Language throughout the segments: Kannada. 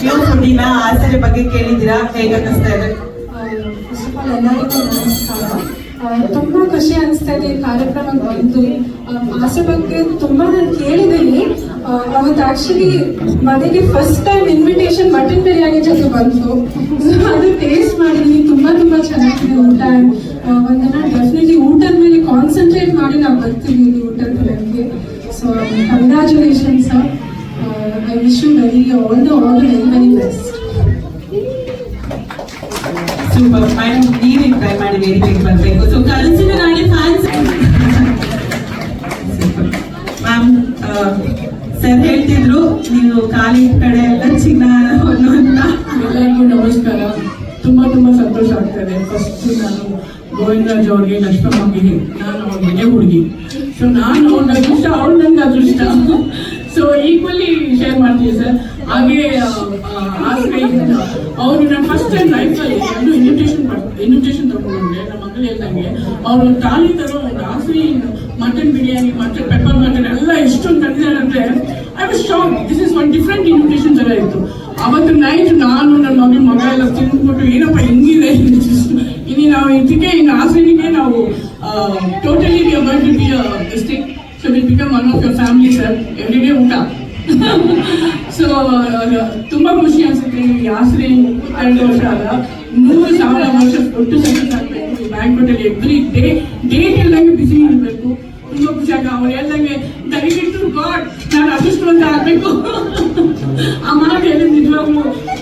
ಕ್ಯೂ ಸುದ್ದಿನ ಆಸರೆ ಬಗ್ಗೆ ಕೇಳಿದ್ದೀರಾ? ಹೇಗೆ ಅನ್ನಿಸ್ತಾ ಇದೆ? ಫಸ್ಟ್ ತುಂಬಾ ಖುಷಿ ಅನಿಸ್ತಾ ಇದೆ ಈ ಕಾರ್ಯಕ್ರಮ ಬಂದು ಆಸೆ ಬಗ್ಗೆ ತುಂಬಾ ನಾನು ಕೇಳಿದ್ದೀನಿ. ಅವತ್ತು ಆಕ್ಚುಲಿ ಮನೆಗೆ first time invitation mutton biryani ಜೊತೆ ಬಂತು. ಅದು ಟೇಸ್ಟ್ ಮಾಡಿದ್ದೀನಿ ತುಂಬಾ ತುಂಬಾ ಚೆನ್ನಾಗಿದೆ ಊಟ. ಒಂದಿನ ಡೆಫಿನೆಟ್ಲಿ ಊಟದ ಮೇಲೆ ಕಾನ್ಸಂಟ್ರೇಟ್ ಮಾಡಿ ನಾವು ಬರ್ತೀವಿ ಇಲ್ಲಿ ಊಟದ ಬೆಳಗ್ಗೆ so congratulation sir I wish all the the all the very very best super madam ನೀವೇ ಟ್ರೈ ಮಾಡಿ ವೇದಿಕೆಗೆ ಬರಬೇಕು so and I ma'am sir ಹೇಳ್ತಿದ್ರು ನೀವು ಖಾಲಿ ಕಡೆ ಎಲ್ಲ ಚಿನ್ನ ಅಂತ ಎಲ್ಲರಿಗೂ ನಮಸ್ಕಾರ. ತುಂಬಾ ತುಂಬಾ ಸಂತೋಷ ಆಗ್ತದೆ. ಫಸ್ಟ್ ನಾನು ಗೋವಿಂದರಾಜ್ ಅವ್ರಿಗೆ ಲಕ್ಷ್ಮಮ್ಮಗೆ ನಾನು ಅವ್ರ ಮನೆ ಹುಡುಗಿ. ಸೊ ನಾನು ಅವ್ರ ಅದೃಷ್ಟ ಅವ್ರು ನನ್ನ ಅದೃಷ್ಟ. ಸೊ ಈಕ್ವಲಿ ಶೇರ್ ಮಾಡ್ತೀವಿ ಸರ್ ಹಾಗೆ ಅವರು ನಾನು ಫಸ್ಟ್ ಟೈಮ್ ಲೈಫಲ್ಲಿ ಒಂದು ಇನ್ವಿಟೇಷನ್ ಇನ್ವಿಟೇಷನ್ ತಗೊಂಡ್ರೆ ನಮ್ಮ ಮಗಳು ಹೇಳ್ದಂಗೆ, ಅವರು ತಾಲಿ ತರೋ ಒಂದು ಆಸರೆ mutton biryani mutton pepper mutton ಎಲ್ಲ ಎಷ್ಟೊಂದು ತಂದಿದ್ದಾರೆ ಅಂದ್ರೆ I was shock this is one different invitation ಥರ ಇತ್ತು. ಅವತ್ತು ನೈಟ್ ನಾನು ನನ್ನ ಮಗಳ ಮಗ ಎಲ್ಲ ತಿಂದ್ಬಿಟ್ಟು, ಏನಪ್ಪ ಹಿಂಗಿದೆ? ಇನ್ನು ನಾವು, ಇದಕ್ಕೆ ಇನ್ನು ಆಸನಿಗೆ ನಾವು totally we are going to be distinct so will become family sir every day ಊಟ. ಸೊ ತುಂಬಾ ಖುಷಿ ಅನ್ಸುತ್ತೆ ಈ ಆಸರೆ ಎರಡು ವರ್ಷ ಅಲ್ಲ. ನೂರು ಸಾವಿರ ವರ್ಷ ಒಟ್ಟು ಸಕ್ಸಸ್ ಆಗ್ಬೇಕು ಬ್ಯಾಂಕ್ಔಟ್ ಅಲ್ಲಿ ಎವ್ರಿ ಡೇ ಡೇಟ್ ಎಲ್ಲಂಗೆ ಬಿಸಿ ಇರಬೇಕು. ತುಂಬಾ ಖುಷಿ ಆಗ ಅವ್ರು ಎಲ್ಲಂಗೆ ದಯವಿಟ್ಟು ಗಾಡ್ ನಾನು ಅದೃಷ್ಟವಂತ ಆಗ್ಬೇಕು. ಆ ಮಾತು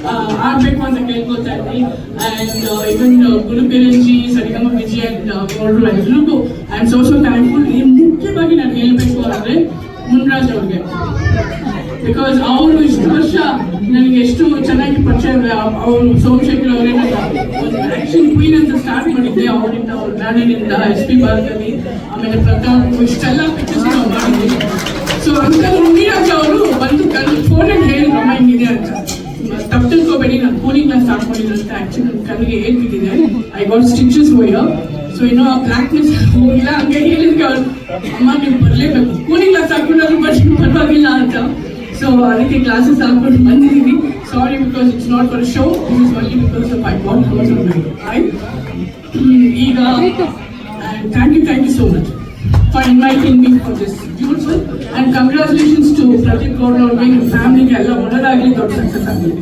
ಆ, ಆಗ್ಬೇಕು ಅಂತ ಕೇಳ್ಕೊತಾ ಇದ್ದೀನಿ. ಅಂಡ್ ಇವನ್ ಗುರುಪೇರಂಜಿ ಸರಿಗಮ ವಿಜಯ್ ಅಂಡ್ ಎಲ್ರಿಗೂ I am so so thankful ಮುಖ್ಯವಾಗಿ ನಾನು ಹೇಳ್ಬೇಕು ಅಂದ್ರೆ ಮುನ್ರಾಜ್ ಅವ್ರಿಗೆ. ಬಿಕಾಸ್ ಅವರು ಇಷ್ಟು ವರ್ಷ ನನಗೆ ಎಷ್ಟು ಚೆನ್ನಾಗಿ ಪರಿಚಯ ಅವರು ಸೋಮಶೇಖರ್ ಅವರೇ ಆಕ್ಷನ್ ಕ್ವೀನ್ ಅಂತ ಸ್ಟಾರ್ಟ್ ಮಾಡಿದ್ದೆ ಅವರಿಂದ, ಅವ್ರ ನಾಡಿನಿಂದ ಎಸ್ ಪಿ ಭಾರತದಲ್ಲಿ ಆಮೇಲೆ ಪ್ರತಾಪ್, ಇಷ್ಟೆಲ್ಲ ಪಿಕ್ಚರ್ಸ್ ನಾವು ಮಾಡಿದ್ವಿ. ಸೊ ಅಂತ ಮುನಿರಾಜ್ ಅವರು ಬಂದು ಕಣ್ಣು ಫೋನಲ್ಲಿ ಹೇಳಿ ಹಿಂಗಿದೆ ಅಂತ. ತಪ್ಪು ನಾನು ಕೂಲಿಂಗ್ ಕ್ಲಾಸ್ ಸ್ಟಾರ್ಟ್ ಮಾಡಿದ್ರು ಅಂತ ಆಕ್ಚುಲಿ ನನ್ನ ಕಲ್ಲಿಗೆ ಏನ್ ಬಿದ್ದಿದೆ ಐ ಗಾಟ್ ಸ್ಟಿಚಸ್ ಹೋಯ ಸೊ ಇನ್ನೂ ಆ ಬ್ಲಾಕ್ನೆಸ್ ಹೋಗಿಲ್ಲ ಹಂಗೆ ಹೇಳಿದ್ಕೆ ಅವ್ರು ಅಮ್ಮ ನೀವು ಬರಲೇಬೇಕು ಕೂಲಿಂಗ್ ಕ್ಲಾಸ್ ಹಾಕೊಂಡ್ರು ಬಟ್ ಪರವಾಗಿಲ್ಲ ಅಂತ ಸೊ ಅದಕ್ಕೆ ಕ್ಲಾಸಸ್ ಹಾಕೊಂಡು ಬಂದಿದ್ದೀವಿ sorry because it's not for show this is only because of I want house of my ಈಗ thank you thank you so much for inviting me for this beautiful and congratulations to Pradeep Gowd ಅವ್ರಿಗೆ ನಿಮ್ಮ ಫ್ಯಾಮಿಲಿಗೆ ಎಲ್ಲ ಒಳ್ಳೆದಾಗಲಿ ದೊಡ್ಡ ಸಕ್ಸಸ್ ಆಗಲಿ